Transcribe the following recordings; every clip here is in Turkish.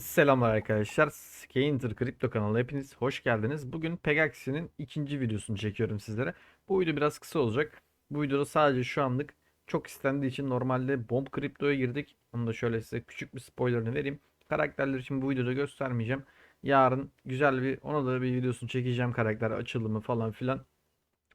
Selamlar arkadaşlar. Scainter Kripto kanalına hepiniz hoş geldiniz. Bugün Pegaxi'nin ikinci videosunu çekiyorum sizlere. Bu video biraz kısa olacak. Bu videoda sadece şu anlık çok istendiği için normalde Bomb Kripto'ya girdik. Onu da şöyle size küçük bir spoilerını vereyim. Karakterleri için bu videoda göstermeyeceğim. Yarın güzel bir ona da bir videosunu çekeceğim karakter açılımı falan filan.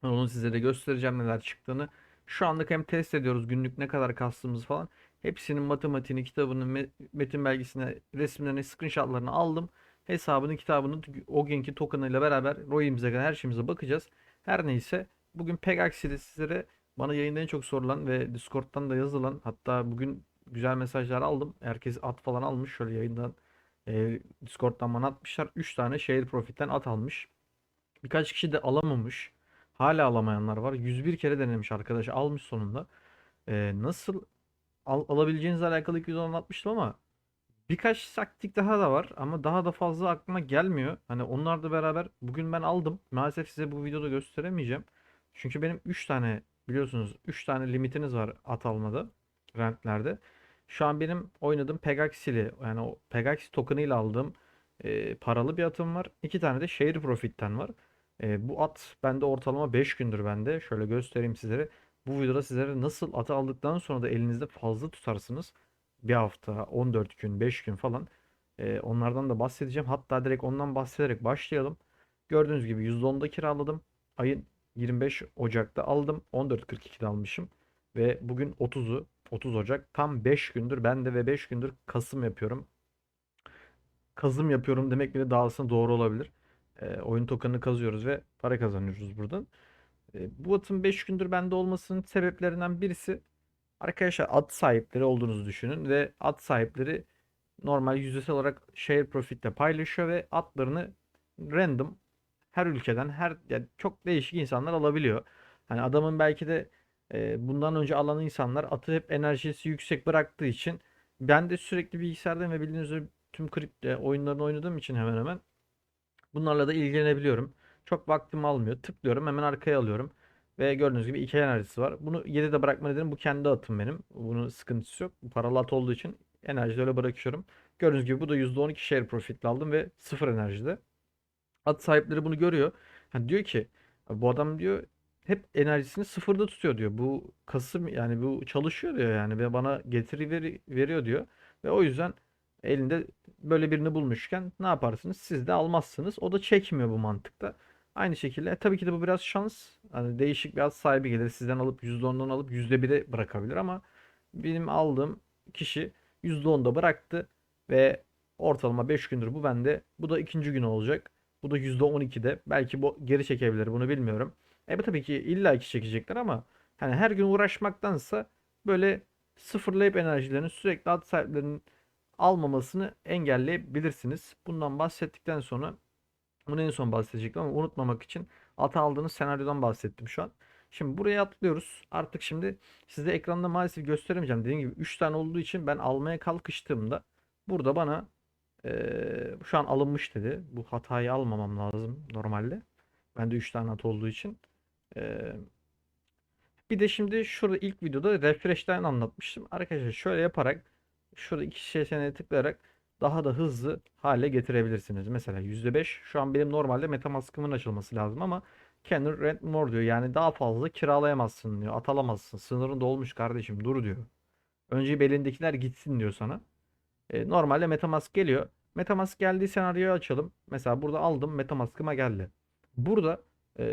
Onu size de göstereceğim neler çıktığını. Şu anlık hem test ediyoruz günlük ne kadar kastığımız falan. Hepsinin matematiğini, kitabını, me- metin belgesine, resimlerini, screenshotlarını aldım. Hesabını, kitabını, o günkü token'ıyla beraber ROI'imize kadar her şeyimize bakacağız. Her neyse bugün Pegaxi'de sizlere bana yayında en çok sorulan ve Discord'dan da yazılan hatta bugün güzel mesajlar aldım. Herkes at falan almış. Şöyle yayından e, Discord'dan bana atmışlar. 3 tane Share Profit'ten at almış. Birkaç kişi de alamamış. Hala alamayanlar var. 101 kere denemiş arkadaş almış sonunda. E, nasıl al- alabileceğinizle alakalı videoda anlatmıştım ama birkaç taktik daha da var ama daha da fazla aklıma gelmiyor. Hani onlar da beraber bugün ben aldım. Maalesef size bu videoda gösteremeyeceğim. Çünkü benim 3 tane biliyorsunuz 3 tane limitiniz var at almada rentlerde. Şu an benim oynadığım Pegaxi'li yani o Pegaxi token'ı ile aldığım e, paralı bir atım var. 2 tane de Share Profit'ten var. E, bu at bende ortalama 5 gündür bende. Şöyle göstereyim sizlere. Bu videoda sizlere nasıl atı aldıktan sonra da elinizde fazla tutarsınız. Bir hafta, 14 gün, 5 gün falan. Ee, onlardan da bahsedeceğim. Hatta direkt ondan bahsederek başlayalım. Gördüğünüz gibi %10'da kiraladım. Ayın 25 Ocak'ta aldım. 14.42'de almışım. Ve bugün 30'u, 30 Ocak. Tam 5 gündür ben de ve 5 gündür Kasım yapıyorum. Kazım yapıyorum demek bile daha doğru olabilir. Ee, oyun tokenını kazıyoruz ve para kazanıyoruz buradan. E, Bu atın 5 gündür bende olmasının sebeplerinden birisi arkadaşlar at sahipleri olduğunuzu düşünün ve at sahipleri normal yüzdesel olarak share profit'te paylaşıyor ve atlarını random her ülkeden her yani çok değişik insanlar alabiliyor. Hani adamın belki de e, bundan önce alan insanlar atı hep enerjisi yüksek bıraktığı için ben de sürekli bilgisayarda ve bildiğiniz üzere tüm kripto oyunlarını oynadığım için hemen hemen Bunlarla da ilgilenebiliyorum. Çok vaktimi almıyor. Tıklıyorum hemen arkaya alıyorum. Ve gördüğünüz gibi iki enerjisi var. Bunu 7'de bırakma nedenim bu kendi atım benim. Bunun sıkıntısı yok. Paralı at olduğu için enerjide öyle bırakıyorum. Gördüğünüz gibi bu da %12 share profitle aldım ve sıfır enerjide. At sahipleri bunu görüyor. Ha diyor ki bu adam diyor hep enerjisini sıfırda tutuyor diyor. Bu Kasım yani bu çalışıyor diyor yani ve bana getiri veri- veriyor diyor. Ve o yüzden elinde böyle birini bulmuşken ne yaparsınız? Siz de almazsınız. O da çekmiyor bu mantıkta. Aynı şekilde e, tabii ki de bu biraz şans. Hani değişik bir at sahibi gelir. Sizden alıp %10'dan alıp %1'e bırakabilir ama benim aldığım kişi %10'da bıraktı ve ortalama 5 gündür bu bende. Bu da ikinci gün olacak. Bu da %12'de. Belki bu geri çekebilir bunu bilmiyorum. E bu tabii ki illa ki çekecekler ama hani her gün uğraşmaktansa böyle sıfırlayıp enerjilerini sürekli at sahiplerinin almamasını engelleyebilirsiniz. Bundan bahsettikten sonra bunu en son bahsedecektim ama unutmamak için ata aldığınız senaryodan bahsettim şu an. Şimdi buraya atlıyoruz. Artık şimdi size ekranda maalesef gösteremeyeceğim. Dediğim gibi 3 tane olduğu için ben almaya kalkıştığımda burada bana eee, şu an alınmış dedi. Bu hatayı almamam lazım normalde. Bende 3 tane at olduğu için. Eee, bir de şimdi şurada ilk videoda refresh'ten anlatmıştım. Arkadaşlar şöyle yaparak şurada iki seçeneğe tıklayarak daha da hızlı hale getirebilirsiniz. Mesela %5 şu an benim normalde MetaMask'ımın açılması lazım ama Can rent more diyor. Yani daha fazla kiralayamazsın diyor. Atalamazsın. Sınırın dolmuş kardeşim dur diyor. Önce belindekiler gitsin diyor sana. E, normalde MetaMask geliyor. MetaMask geldiği senaryoyu açalım. Mesela burada aldım MetaMask'ıma geldi. Burada e,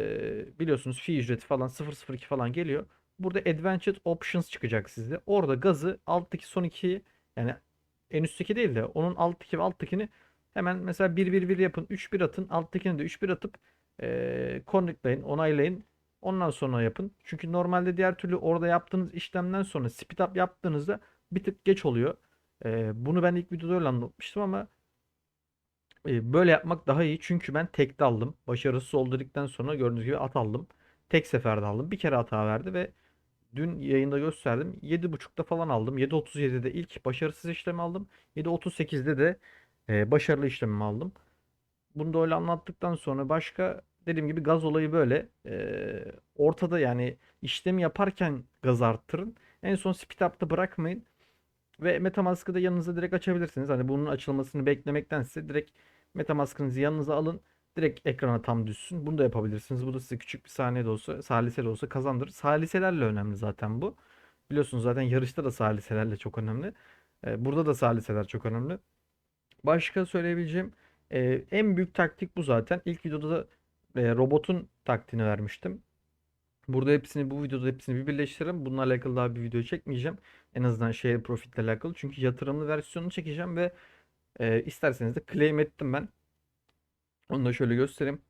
biliyorsunuz fee ücreti falan 002 falan geliyor. Burada Advanced Options çıkacak sizde. Orada gazı alttaki son iki yani en üstteki değil de onun alttaki ve alttakini hemen mesela 1-1-1 yapın. 3-1 atın. Alttakini de 3-1 atıp e, connectlayın, onaylayın. Ondan sonra yapın. Çünkü normalde diğer türlü orada yaptığınız işlemden sonra speed up yaptığınızda bir tık geç oluyor. E, bunu ben ilk videoda öyle anlatmıştım ama e, böyle yapmak daha iyi. Çünkü ben tekte aldım. Başarısız oldu sonra gördüğünüz gibi at aldım. Tek seferde aldım. Bir kere hata verdi ve dün yayında gösterdim. 7.5'ta falan aldım. 7.37'de ilk başarısız işlemi aldım. 7.38'de de e, başarılı işlemimi aldım. Bunu da öyle anlattıktan sonra başka dediğim gibi gaz olayı böyle. E, ortada yani işlemi yaparken gaz arttırın. En son speed up'ta bırakmayın. Ve MetaMask'ı da yanınıza direkt açabilirsiniz. Hani bunun açılmasını beklemektense direkt MetaMask'ınızı yanınıza alın. Direkt ekrana tam düşsün. Bunu da yapabilirsiniz. Bu da size küçük bir saniye de olsa, salise olsa kazandırır. Saliselerle önemli zaten bu. Biliyorsunuz zaten yarışta da saliselerle çok önemli. Ee, burada da saliseler çok önemli. Başka söyleyebileceğim e, en büyük taktik bu zaten. İlk videoda da e, robotun taktiğini vermiştim. Burada hepsini bu videoda hepsini bir birleştiririm. Bununla alakalı daha bir video çekmeyeceğim. En azından share profit ile alakalı. Çünkü yatırımlı versiyonunu çekeceğim ve e, isterseniz de claim ettim ben. Onu da şöyle göstereyim.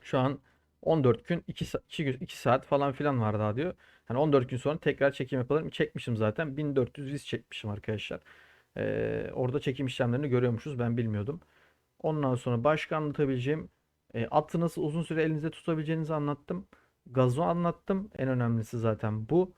Şu an 14 gün 2, 2, 2 saat falan filan var daha diyor. Hani 14 gün sonra tekrar çekim yapalım. Çekmişim zaten. 1400 viz çekmişim arkadaşlar. Ee, orada çekim işlemlerini görüyormuşuz. Ben bilmiyordum. Ondan sonra başka anlatabileceğim e, atı nasıl uzun süre elinizde tutabileceğinizi anlattım. Gazo anlattım. En önemlisi zaten bu.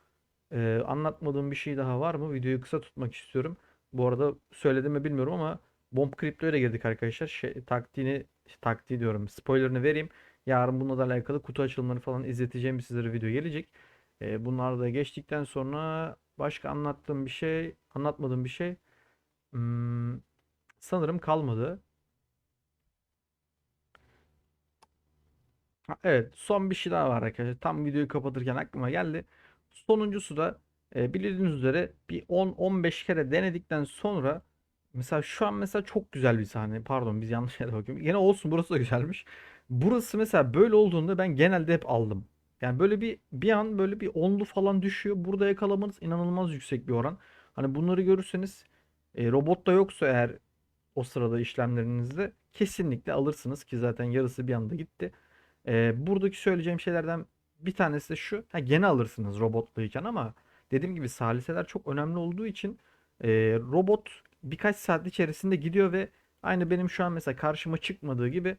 Ee, anlatmadığım bir şey daha var mı? Videoyu kısa tutmak istiyorum. Bu arada söyledim mi bilmiyorum ama Bomb Crypto'ya girdik arkadaşlar. Şey, taktiğini, taktiği diyorum. Spoilerını vereyim. Yarın bununla da alakalı kutu açılımları falan izleteceğim sizlere video gelecek. Ee, bunlar da geçtikten sonra başka anlattığım bir şey, anlatmadığım bir şey hmm, sanırım kalmadı. Evet, son bir şey daha var arkadaşlar. Tam videoyu kapatırken aklıma geldi. Sonuncusu da e, bildiğiniz üzere bir 10-15 kere denedikten sonra mesela şu an mesela çok güzel bir sahne. Pardon biz yanlış yere bakıyorum. Yine olsun burası da güzelmiş. Burası mesela böyle olduğunda ben genelde hep aldım. Yani böyle bir bir an böyle bir onlu falan düşüyor. Burada yakalamanız inanılmaz yüksek bir oran. Hani bunları görürseniz e, robot da yoksa eğer o sırada işlemlerinizde kesinlikle alırsınız ki zaten yarısı bir anda gitti. Ee, buradaki söyleyeceğim şeylerden bir tanesi de şu. Ha, gene alırsınız robotluyken ama dediğim gibi saliseler çok önemli olduğu için e, robot birkaç saat içerisinde gidiyor ve aynı benim şu an mesela karşıma çıkmadığı gibi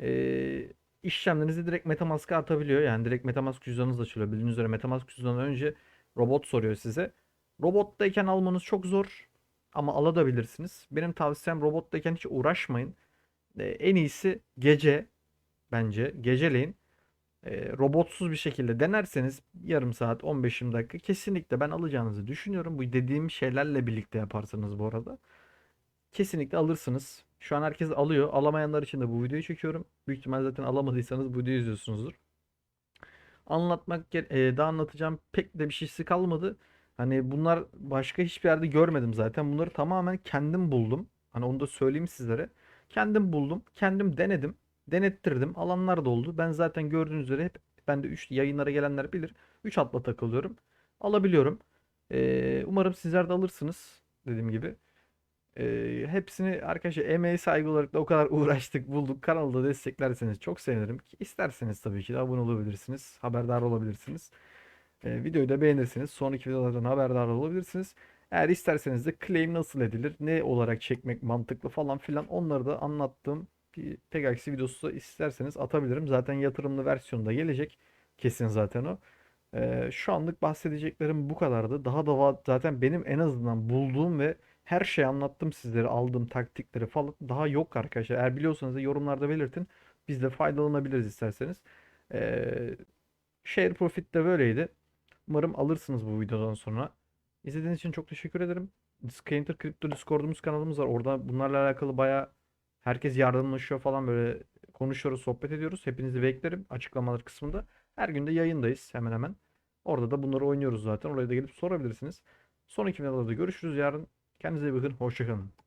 e, işlemlerinizi direkt MetaMask'a atabiliyor. Yani direkt MetaMask cüzdanınız açılıyor. Bildiğiniz üzere MetaMask cüzdanından önce robot soruyor size. Robottayken almanız çok zor ama alabilirsiniz. Benim tavsiyem robottayken hiç uğraşmayın. E, en iyisi gece bence geceleyin e, robotsuz bir şekilde denerseniz yarım saat 15-20 dakika kesinlikle ben alacağınızı düşünüyorum. Bu dediğim şeylerle birlikte yaparsanız bu arada kesinlikle alırsınız. Şu an herkes alıyor. Alamayanlar için de bu videoyu çekiyorum. Büyük ihtimal zaten alamadıysanız bu videoyu izliyorsunuzdur. Anlatmak e, daha anlatacağım pek de bir şeysi kalmadı. Hani bunlar başka hiçbir yerde görmedim zaten. Bunları tamamen kendim buldum. Hani onu da söyleyeyim sizlere. Kendim buldum, kendim denedim denettirdim. Alanlar da oldu. Ben zaten gördüğünüz üzere hep ben de 3 yayınlara gelenler bilir. 3 atla takılıyorum. Alabiliyorum. Ee, umarım sizler de alırsınız dediğim gibi. Ee, hepsini arkadaşlar emeği saygı olarak da o kadar uğraştık bulduk. Kanalda desteklerseniz çok sevinirim. İsterseniz tabii ki de abone olabilirsiniz. Haberdar olabilirsiniz. Ee, videoyu da beğenirseniz sonraki videolardan haberdar olabilirsiniz. Eğer isterseniz de claim nasıl edilir, ne olarak çekmek mantıklı falan filan onları da anlattığım aksi videosu isterseniz atabilirim. Zaten yatırımlı versiyonda gelecek. Kesin zaten o. Ee, şu anlık bahsedeceklerim bu kadardı. Daha da zaten benim en azından bulduğum ve her şeyi anlattım sizlere. Aldığım taktikleri falan daha yok arkadaşlar. Eğer biliyorsanız da yorumlarda belirtin. Biz de faydalanabiliriz isterseniz. Ee, share profit de böyleydi. Umarım alırsınız bu videodan sonra. İzlediğiniz için çok teşekkür ederim. Scainter Crypto Discord'umuz kanalımız var. Orada bunlarla alakalı bayağı Herkes yardımlaşıyor falan böyle konuşuyoruz, sohbet ediyoruz. Hepinizi beklerim açıklamalar kısmında. Her gün de yayındayız hemen hemen. Orada da bunları oynuyoruz zaten. Oraya da gelip sorabilirsiniz. Sonraki videolarda görüşürüz yarın. Kendinize iyi bakın. Hoşçakalın.